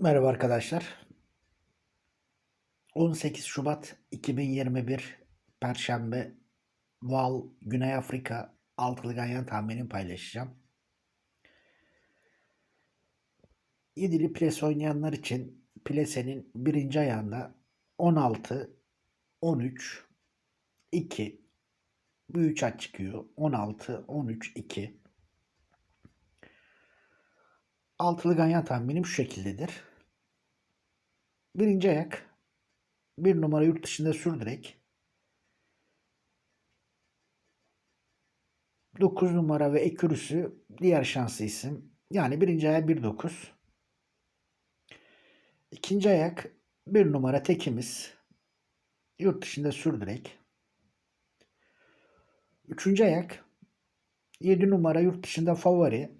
Merhaba arkadaşlar. 18 Şubat 2021 Perşembe Val Güney Afrika altılı ganyan tahminini paylaşacağım. Yedili ples oynayanlar için plesenin birinci ayağında 16, 13, 2 bu 3 aç çıkıyor. 16, 13, 2. Altılı ganyan tahminim şu şekildedir. Birinci ayak bir numara yurt dışında sürdürek. 9 numara ve ekürüsü diğer şanslı isim. Yani birinci ayak 1-9. İkinci ayak bir numara tekimiz. Yurt dışında sürdürek. Üçüncü ayak 7 numara yurt dışında favori.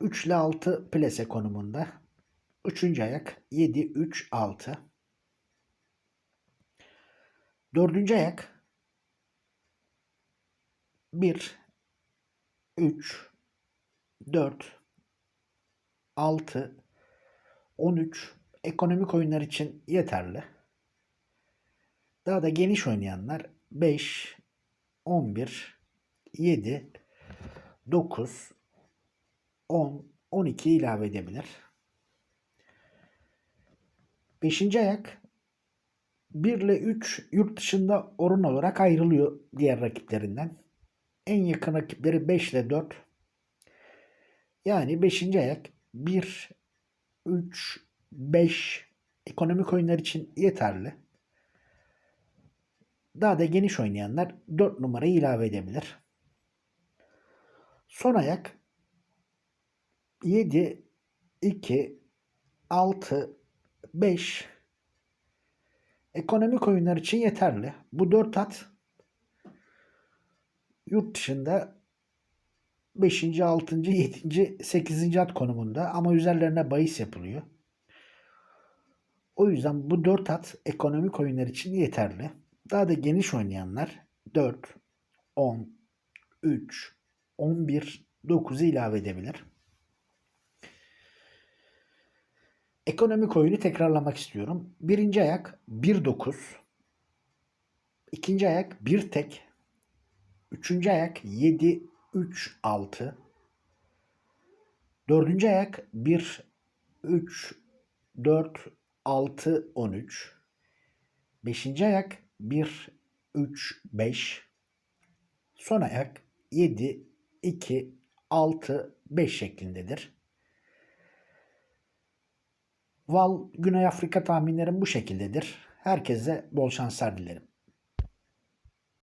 3 ile 6 plase konumunda. Üçüncü ayak 7, 3, 6. Dördüncü ayak 1, 3, 4, 6, 13 ekonomik oyunlar için yeterli. Daha da geniş oynayanlar 5, 11, 7, 9, 10, 12 ilave edebilir. Beşinci ayak 1 ile 3 yurt dışında oran olarak ayrılıyor diğer rakiplerinden. En yakın rakipleri 5 ile 4. Yani 5. ayak 1, 3, 5 ekonomik oyunlar için yeterli. Daha da geniş oynayanlar 4 numarayı ilave edebilir. Son ayak 7, 2, 6, 5 ekonomik oyunlar için yeterli. Bu 4 at yurt dışında 5. 6. 7. 8. at konumunda ama üzerlerine bahis yapılıyor. O yüzden bu 4 at ekonomik oyunlar için yeterli. Daha da geniş oynayanlar 4, 10, 3, 11, 9'u ilave edebilir. Ekonomik oyunu tekrarlamak istiyorum. Birinci ayak 1-9. İkinci ayak 1 tek. Üçüncü ayak 7-3-6. Dördüncü ayak 1, 3, 4, 6, 13. Beşinci ayak 1, 3, 5. Son ayak 7, 2, 6, 5 şeklindedir. Val Güney Afrika tahminlerim bu şekildedir. Herkese bol şanslar dilerim.